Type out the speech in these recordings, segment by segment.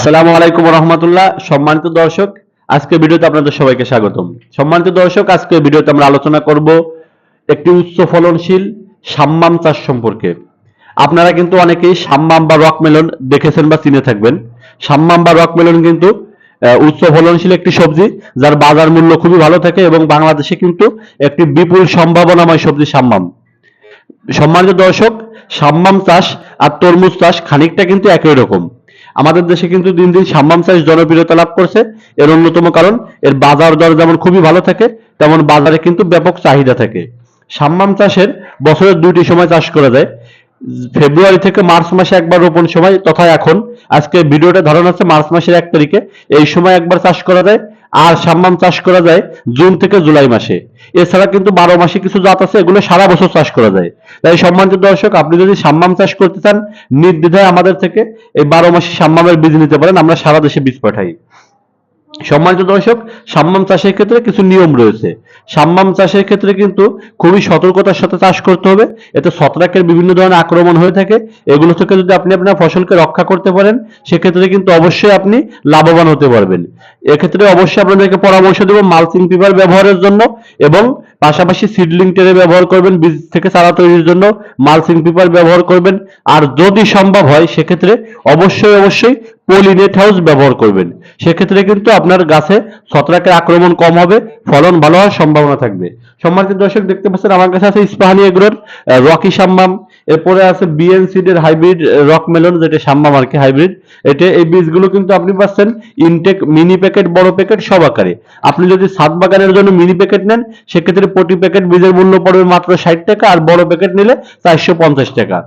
আসসালামু আলাইকুম রহমতুল্লাহ সম্মানিত দর্শক আজকে ভিডিওতে আপনাদের সবাইকে স্বাগতম। সম্মানিত দর্শক আজকে ভিডিওতে আমরা আলোচনা করব একটি উচ্চ ফলনশীল সাম্মাম চাষ সম্পর্কে। আপনারা কিন্তু অনেকেই সাম্মাম বা রক মেলন দেখেছেন বা চিনে থাকবেন। সাম্মাম বা রক মেলন কিন্তু উচ্চ ফলনশীল একটি সবজি, যার বাজার মূল্য খুবই ভালো থাকে এবং বাংলাদেশে কিন্তু একটি বিপুল সম্ভাবনাময় সবজি সাম্মাম। সম্মানিত দর্শক, সাম্মাম চাষ আর তরমুজ চাষ খানিকটা কিন্তু একই রকম। আমাদের দেশে কিন্তু দিন দিন সাম্মাম সাইজ জনপ্রিয়তা লাভ করছে। এর অন্যতম কারণ, এর বাজার দর যেমন খুবই ভালো থাকে, তেমন বাজারে কিন্তু ব্যাপক চাহিদা থাকে। সাম্মাম চাষের বছরের দুইটি সময় চাষ করা যায়। ফেব্রুয়ারি থেকে মার্চ মাসে একবার রোপণ সময়, তথা এখন। আজকে ভিডিওটা ধারণ আছে মার্চ মাসের এক তারিখে। এই সময় একবার চাষ করা যায়। আর সাম্মাম চাষ করা যায় জুন থেকে জুলাই মাসে। এছাড়া কিন্তু বারো মাসে কিছু জাত আছে, এগুলো সারা বছর চাষ করা যায়। তাই সম্মানিত দর্শক, আপনি যদি সাম্মাম চাষ করতে চান, নির্দ্বিধায় আমাদের থেকে এই বারো মাসে সাম্মামের বীজ নিতে পারেন, আমরা সারা দেশে বীজ পাঠাই। সম্মানিত দর্শক, সাম্মাম চাষের ক্ষেত্রে কিছু নিয়ম রয়েছে। সাম্মাম চাষের ক্ষেত্রে কিন্তু খুবই সতর্কতার সাথে চাষ করতে হবে। এতে ছত্রাকের বিভিন্ন ধরনের আক্রমণ হয়ে থাকে। এগুলো থেকে যদি আপনি আপনার ফসলকে রক্ষা করতে পারেন, সেক্ষেত্রে কিন্তু অবশ্যই আপনি লাভবান হতে পারবেন। এক্ষেত্রে অবশ্যই আপনাদেরকে পরামর্শ দেবো মালচিং পেপার ব্যবহারের জন্য এবং পাশাপাশি সিডলিং ট্রে ব্যবহার করবেন, বীজ থেকে চারা তৈরির জন্য মালচিং পেপার ব্যবহার করবেন। আর যদি সম্ভব হয়, সেক্ষেত্রে অবশ্যই অবশ্যই পলিনেট হাউস ব্যবহার করবেন। সেক্ষেত্রে কিন্তু আপনার গাছে ছত্রাকের আক্রমণ কম হবে, ফলন ভালো হওয়ার সম্ভাবনা থাকবে। সম্মানিত দর্শক, দেখতে পাচ্ছেন আমার কাছে আছে ইস্পাহানি এগুলোর রকি সাম্মাম এরপরে আছে বিএন সিডের হাইব্রিড রক মেলন যেটা সাম্মাম আর কি হাইব্রিড এটা এই বীজগুলো কিন্তু আপনি পাচ্ছেন ইনটেক মিনি প্যাকেট বড় প্যাকেট সব আকারে। আপনি যদি সাত বাগানের জন্য মিনি প্যাকেট নেন, সেক্ষেত্রে প্রতি প্যাকেট বীজের মূল্য পড়বে মাত্র ষাট টাকা আর বড় প্যাকেট নিলে চারশো পঞ্চাশ টাকা।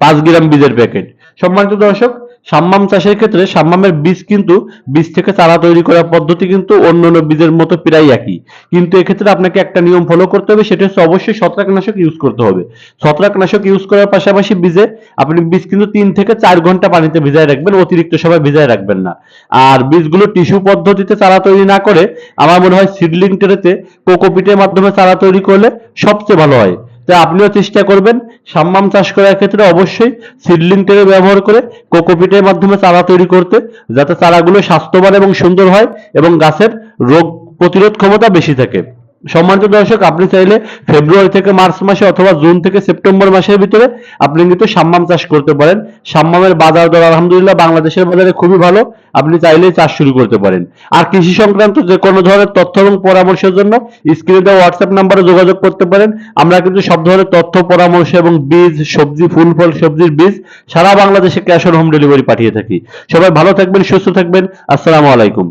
পাঁচ গ্রাম বীজের প্যাকেট সম্মানিত দর্শক সাম্মাম চাষের ক্ষেত্রে সাম্মামের বীজ কিন্তু বীজ থেকে চারা তৈরি করার পদ্ধতি কিন্তু অন্য অন্য বীজের মতো প্রায় একই। কিন্তু এক্ষেত্রে আপনাকে একটা নিয়ম ফলো করতে হবে, সেটা হচ্ছে অবশ্যই ছত্রাকনাশক ইউজ করতে হবে। ছত্রাকনাশক ইউজ করার পাশাপাশি বীজে আপনি বীজ কিন্তু তিন থেকে চার ঘণ্টা পানিতে ভিজায় রাখবেন, অতিরিক্ত সময় ভিজায় রাখবেন না। আর বীজগুলো টিস্যু পদ্ধতিতে চারা তৈরি না করে, আমার মনে হয় সিডলিং ট্রেতে কোকোপিটের মাধ্যমে চারা তৈরি করলে সবচেয়ে ভালো হয়। তাই আপনিও চেষ্টা করবেন সাম্মাম চাষ করার ক্ষেত্রে অবশ্যই সিডলিং তেল ব্যবহার করে কোকোপিটের মাধ্যমে চারা তৈরি করতে, যাতে চারাগুলো স্বাস্থ্যবান এবং সুন্দর হয় এবং গাছের রোগ প্রতিরোধ ক্ষমতা বেশি থাকে। সম্মানিত দর্শক, আপনি চাইলে ফেব্রুয়ারি থেকে মার্চ মাসে অথবা জুন থেকে সেপ্টেম্বর মাসের ভিতরে আপনি কিন্তু সাম্মাম চাষ করতে পারেন। সাম্মামের বাজার দর আলহামদুলিল্লাহ বাংলাদেশের বাজারে খুবই ভালো। আপনি চাইলেই চাষ শুরু করতে পারেন। আর কৃষি সংক্রান্ত যে কোনো ধরনের তথ্য এবং পরামর্শের জন্য স্ক্রিনে দেওয়া হোয়াটসঅ্যাপ নাম্বারে যোগাযোগ করতে পারেন। আমরা কিন্তু সব ধরনের তথ্য, পরামর্শ এবং বীজ, সবজি, ফুল, ফল, সবজির বীজ সারা বাংলাদেশে ক্যাশ অন হোম ডেলিভারি পাঠিয়ে থাকি। সবাই ভালো থাকবেন, সুস্থ থাকবেন। আসসালামু আলাইকুম।